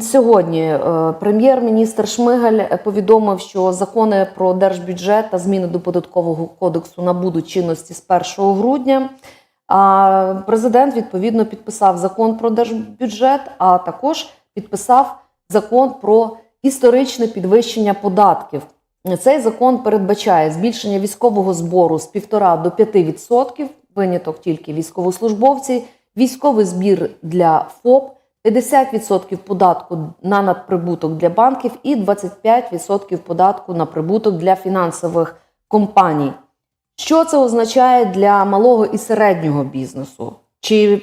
Сьогодні е, прем'єр-міністр Шмигаль повідомив, що закони про держбюджет та зміни до податкового кодексу набудуть чинності з 1 грудня. А президент відповідно підписав закон про держбюджет, а також підписав закон про історичне підвищення податків. Цей закон передбачає збільшення військового збору з 1,5 до 5%, виняток тільки військовослужбовці, військовий збір для ФОП, 50% податку на надприбуток для банків і 25% податку на прибуток для фінансових компаній. Що це означає для малого і середнього бізнесу? Чи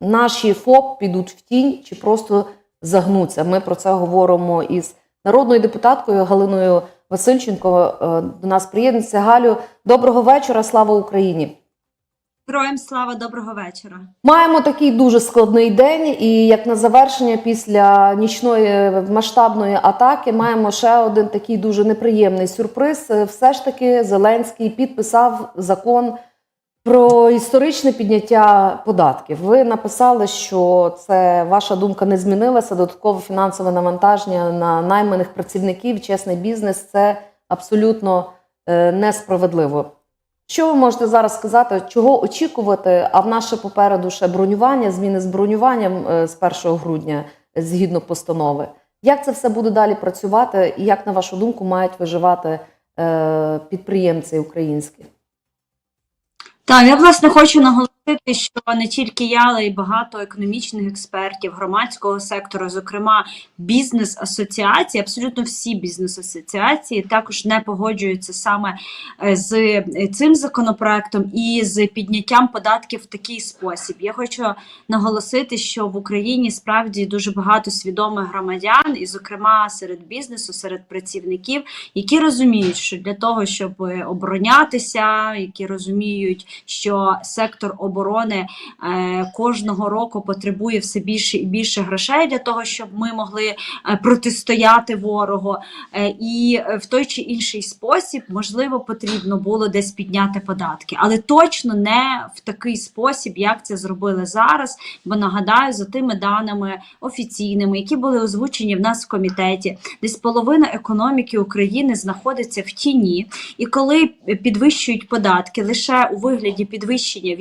наші ФОП підуть в тінь, чи просто загнуться? Ми про це говоримо із народною депутаткою Галиною Васильченко. Е, До нас приєднується Галю. Доброго вечора, слава Україні! Героям слава, доброго вечора. Маємо такий дуже складний день, і як на завершення після нічної масштабної атаки маємо ще один такий дуже неприємний сюрприз. Е, Все ж таки Зеленський підписав закон про історичне підняття податків. Ви написали, що це ваша думка не змінилася. Додаткове фінансове навантаження на найманих працівників, чесний бізнес це абсолютно е, несправедливо. Що ви можете зараз сказати, чого очікувати? А в наше попереду ще бронювання, зміни з бронюванням е, з 1 грудня е, згідно постанови. Як це все буде далі працювати, і як на вашу думку мають виживати е, підприємці українські? Так, я власне хочу наголосити, що не тільки я, але й багато економічних експертів громадського сектору, зокрема бізнес-асоціації, абсолютно всі бізнес-асоціації також не погоджуються саме е, з цим законопроектом і з підняттям податків в такий спосіб. Я хочу наголосити, що в Україні справді дуже багато свідомих громадян, і, зокрема, серед бізнесу, серед працівників, які розуміють, що для того, щоб оборонятися, які розуміють, що сектор оборони е, кожного року потребує все більше і більше грошей для того, щоб ми могли е, протистояти ворогу, е, і в той чи інший спосіб можливо потрібно було десь підняти податки, але точно не в такий спосіб, як це зробили зараз. Бо нагадаю, за тими даними офіційними, які були озвучені в нас в комітеті, десь половина економіки України знаходиться в тіні, і коли підвищують податки лише у вигляді підвищення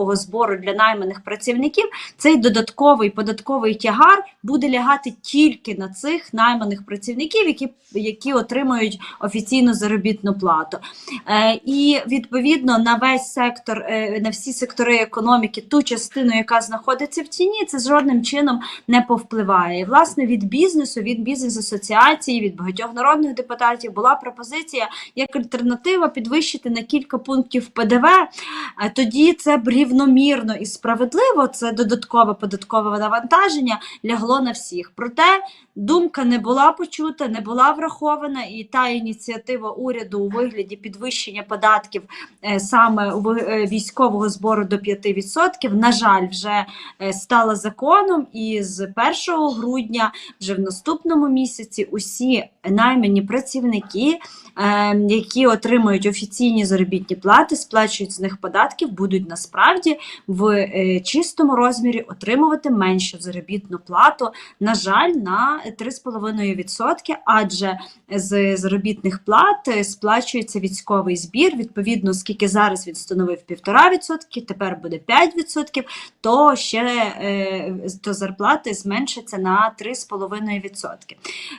військового збору для найманих працівників, цей додатковий податковий тягар буде лягати тільки на цих найманих працівників, які, які отримують офіційну заробітну плату. Е, і відповідно на весь сектор, е, на всі сектори економіки, ту частину, яка знаходиться в тіні, це жодним чином не повпливає. І власне від бізнесу, від бізнес-асоціації, від багатьох народних депутатів була пропозиція як альтернатива підвищити на кілька пунктів ПДВ. Е, Тоді це б рівномірно і справедливо. Це додаткове податкове навантаження лягло на всіх. Проте думка не була почута, не була врахована, і та ініціатива уряду у вигляді підвищення податків е, саме е, військового збору до 5%, на жаль, вже е, стала законом. І з 1 грудня, вже в наступному місяці, усі наймані працівники, які отримують офіційні заробітні плати, сплачують з них податків, будуть насправді в чистому розмірі отримувати меншу заробітну плату. На жаль, на 3,5%, адже з заробітних плат е, сплачується військовий збір. Відповідно, скільки зараз він становив 1,5%, тепер буде 5%, то ще е, то зарплати зменшаться на 3,5%.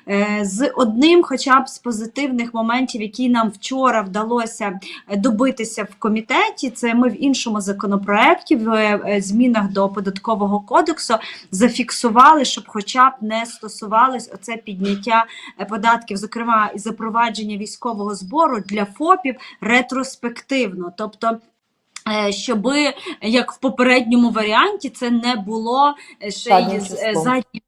Е, З одним, хоча б з позитивних моментів, які нам вчора вдалося добитися в комітеті, це ми в іншому законопроекті в змінах до податкового кодексу зафіксували, щоб хоча б не стосувалось оце підняття е, податків, зокрема і запровадження військового збору для ФОПів ретроспективно, тобто. е, Щоби як в попередньому варіанті це не було е, ще й заднім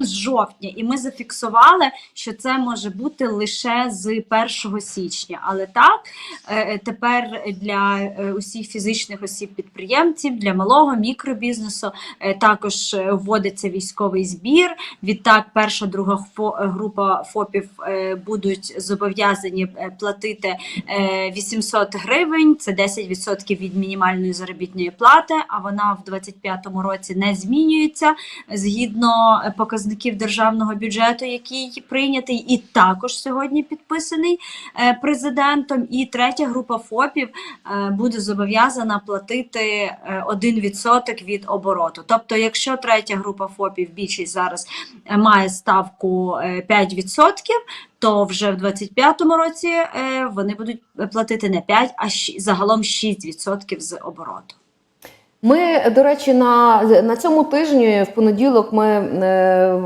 з жовтня, і ми зафіксували, що це може бути лише з 1 січня. Але так е, тепер для е, усіх фізичних осіб підприємців, для малого мікробізнесу е, також е, вводиться військовий збір. Відтак, перша друга група ФОПів е, будуть зобов'язані е, платити е, 800 гривень, це 10% від мінімальної заробітної плати. А вона в 2025 році не змінюється згідно е, показів показників державного бюджету, який прийнятий, і також сьогодні підписаний е, президентом. І третя група ФОПів е, буде зобов'язана платити е, 1% від обороту. Тобто, якщо третя група ФОПів більшість зараз е, має ставку е, 5%, то вже в 2025 році е, вони будуть платити не 5, а загалом 6% з обороту. Ми, до речі, на, на цьому тижні, в понеділок, ми е,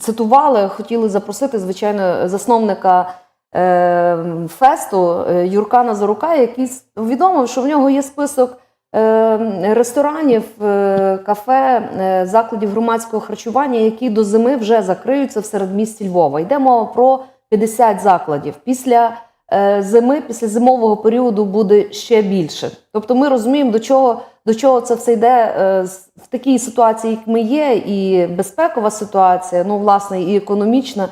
цитували, хотіли запросити, звичайно, засновника е, фесту е, Юрка Назарука, який повідомив, що в нього є список е, ресторанів, е, кафе, е, закладів громадського харчування, які до зими вже закриються в середмісті Львова. Йде мова про 50 закладів. Після е, зими, після зимового періоду буде ще більше. Тобто ми розуміємо, до чого, до чого це все йде е, в такій ситуації, як ми є, і безпекова ситуація, ну, власне, і економічна.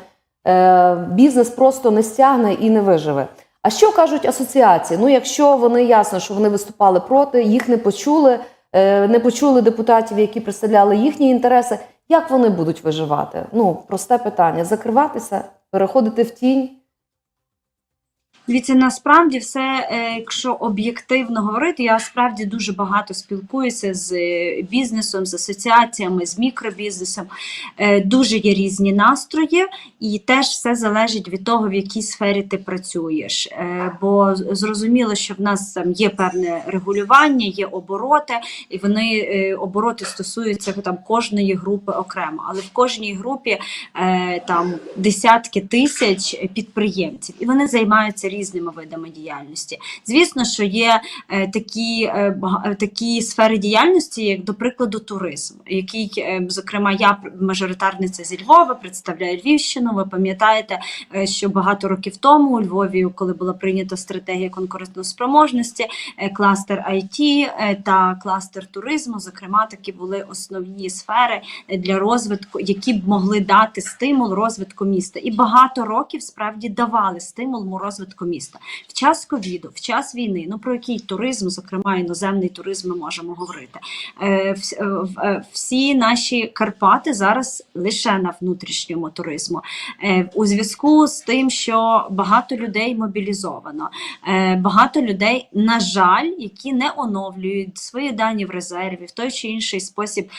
Е, Бізнес просто не стягне і не виживе. А що кажуть асоціації? Ну, якщо вони ясно, що вони виступали проти, їх не почули, е, не почули депутатів, які представляли їхні інтереси. Як вони будуть виживати? Ну, просте питання: закриватися, переходити в тінь. Дивіться, насправді все, е, якщо об'єктивно говорити, я справді дуже багато спілкуюся з е, бізнесом, з асоціаціями, з мікробізнесом. Е, Дуже є різні настрої, і теж все залежить від того, в якій сфері ти працюєш. Бо зрозуміло, що в нас там є певне регулювання, є обороти, і вони обороти стосуються там кожної групи окремо, але в кожній групі там десятки тисяч підприємців, і вони займаються різними видами діяльності. Звісно, що є е, такі, е, е, такі сфери діяльності, як, до прикладу, туризм, який, зокрема, я мажоритарниця зі Львова, представляю Львівщину. Ви пам'ятаєте, що багато років тому у Львові, коли була прийнята стратегія конкурентоспроможності, кластер IT та кластер туризму, зокрема, такі були основні сфери для розвитку, які б могли дати стимул розвитку міста. І багато років справді давали стимул розвитку міста. В час ковіду, в час війни, ну про який туризм, зокрема іноземний туризм, ми можемо говорити. Е, е, е, Всі наші Карпати зараз лише на внутрішньому туризму. У зв'язку з тим, що багато людей мобілізовано, багато людей, на жаль, які не оновлюють свої дані в резерві в той чи інший спосіб.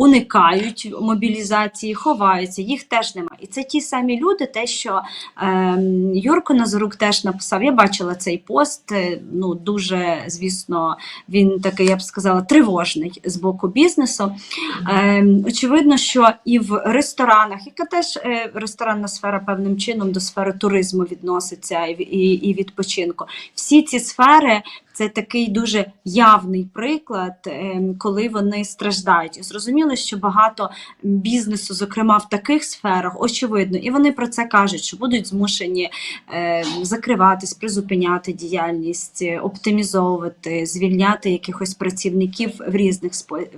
Уникають мобілізації, ховаються, їх теж немає. І це ті самі люди, те, що е, Юрко Назарук теж написав. Я бачила цей пост. е, Ну дуже звісно, він такий, я б сказала, тривожний з боку бізнесу. Е, очевидно, що і в ресторанах, яка теж е, ресторанна сфера певним чином до сфери туризму відноситься і, і, і відпочинку. Всі ці сфери це такий дуже явний приклад, е, коли вони страждають. Зрозуміло, що багато бізнесу, зокрема в таких сферах, очевидно, і вони про це кажуть, що будуть змушені е, закриватись, призупиняти діяльність, оптимізовувати, звільняти якихось працівників в різних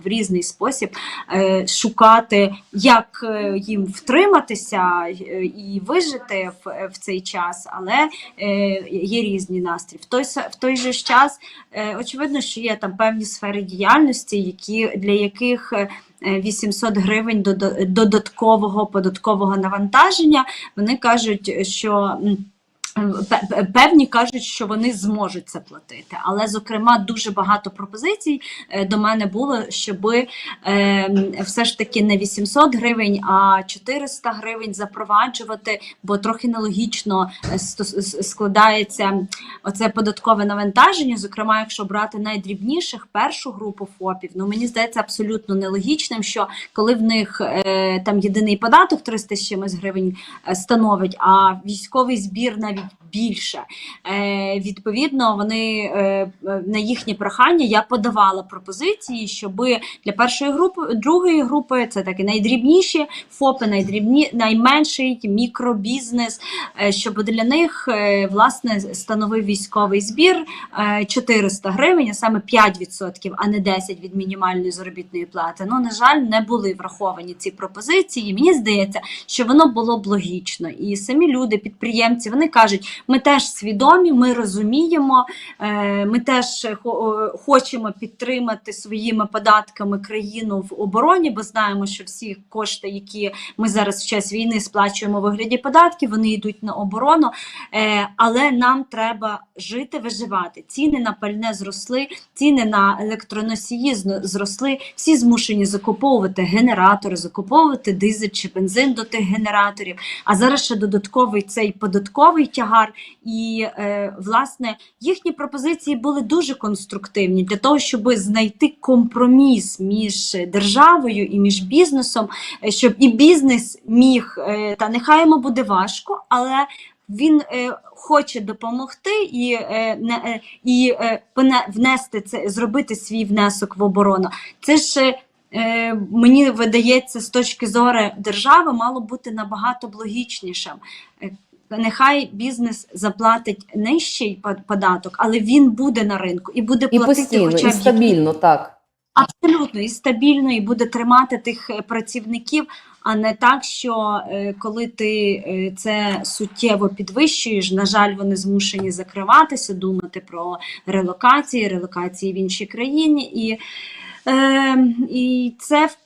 в різний спосіб, е, шукати, як е, їм втриматися е, і вижити в, цей час, але є різні настрій. В той в той же ж час е, очевидно, що є там певні сфери діяльності, які для яких е, 800 гривень додо- додаткового податкового навантаження. Вони кажуть, що. Певні кажуть, що вони зможуть це платити, але зокрема дуже багато пропозицій е, до мене було, щоб е, все ж таки не 800 гривень, а 400 гривень запроваджувати, бо трохи нелогічно е, складається оце податкове навантаження. Зокрема, якщо брати найдрібніших першу групу ФОПів, ну мені здається абсолютно нелогічним, що коли в них е, там єдиний податок 300 з чимось гривень становить, а військовий збір навіть більше. Е, відповідно, вони е, на їхнє прохання я подавала пропозиції, щоб для першої групи, другої групи це такі найдрібніші ФОПи, найдрібні, найменший мікробізнес, е, щоб для них е, власне становив військовий збір е, 400 гривень, а саме 5%, а не 10% від мінімальної заробітної плати. Ну, на жаль, не були враховані ці пропозиції. Мені здається, що воно було б логічно. І самі люди, підприємці, вони кажуть, Ми теж свідомі, ми розуміємо, е, ми теж хочемо підтримати своїми податками країну в обороні, бо знаємо, що всі кошти, які ми зараз в час війни сплачуємо у вигляді податків, вони йдуть на оборону. Е, Але нам треба жити, виживати. Ціни на пальне зросли, ціни на електроносії зросли. Всі змушені закуповувати генератори, закуповувати дизель чи бензин до тих генераторів. А зараз ще додатковий цей податковий тягар. І е, власне їхні пропозиції були дуже конструктивні для того, щоб знайти компроміс між державою і між бізнесом, е, щоб і бізнес міг, е, та нехай йому буде важко, але він е, хоче допомогти і, е, е, і е, внести це, зробити свій внесок в оборону. Це ж е, мені видається з точки зору держави мало бути набагато логічнішим. Нехай бізнес заплатить нижчий податок, але він буде на ринку і буде І платити постійно, хоча і стабільно, так. Абсолютно і стабільно, і буде тримати тих е, працівників, а не так, що е, коли ти е, це суттєво підвищуєш, на жаль, вони змушені закриватися, думати про релокації, релокації в інші країни, і, е, і це в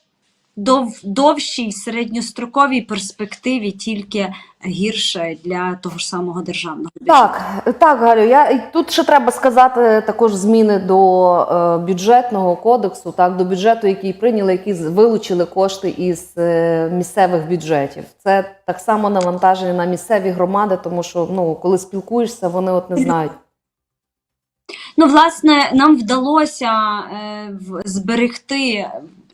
дов, довшій середньостроковій перспективі тільки гірше для того ж самого державного бюджету. Так, так, Галю. Я тут ще треба сказати також зміни до е, бюджетного кодексу, так до бюджету, який прийняли, які вилучили кошти із е, місцевих бюджетів. Це так само навантаження на місцеві громади, тому що ну коли спілкуєшся, вони от не знають. Ну, власне, нам вдалося е, в- зберегти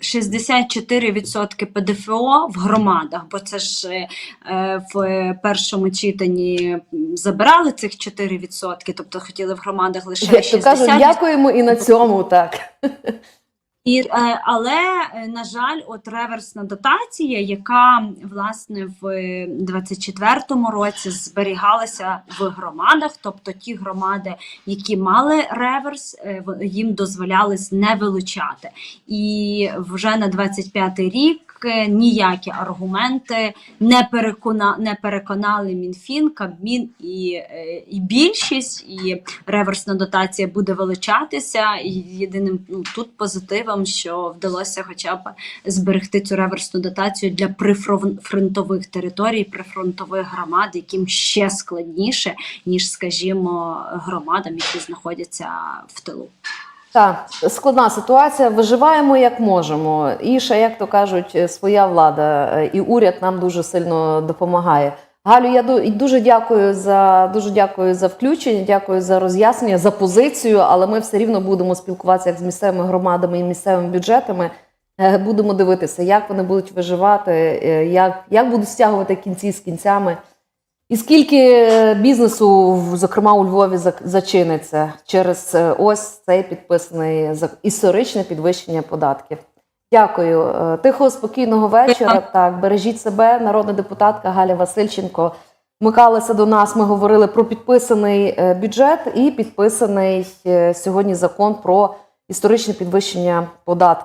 64% ПДФО в громадах, бо це ж е, в першому читанні забирали цих 4%, тобто хотіли в громадах лише Як то кажуть, 60%. дякуємо і на цьому так. І, е, але, е, на жаль, от реверсна дотація, яка власне в 24-му році зберігалася в громадах, тобто ті громади, які мали реверс, е, їм дозволяли не вилучати. І вже на 25-й рік е, ніякі аргументи не, перекона, не переконали Мінфін, Кабмін і, е, і більшість, і реверсна дотація буде вилучатися. І єдиним ну, тут позитивом, що вдалося хоча б зберегти цю реверсну дотацію для прифронтових територій, прифронтових громад, яким ще складніше, ніж, скажімо, громадам, які знаходяться в тилу. Так, складна ситуація. Виживаємо як можемо. І ще, як то кажуть, е, своя влада е, і уряд нам дуже сильно допомагає. Галю, я дуже дякую за дуже дякую за включення, дякую за роз'яснення, за позицію. Але ми все рівно будемо спілкуватися як з місцевими громадами і місцевими бюджетами. Е, Будемо дивитися, як вони будуть виживати, як, як будуть стягувати кінці з кінцями. І скільки е, бізнесу, зокрема у Львові, зачиниться через е, ось цей підписаний історичне підвищення податків. Дякую. Е, Тихого, спокійного вечора. Так, бережіть себе, народна депутатка Галя Васильченко. Вмикалася до нас. Ми говорили про підписаний бюджет і підписаний сьогодні закон про історичне підвищення податків.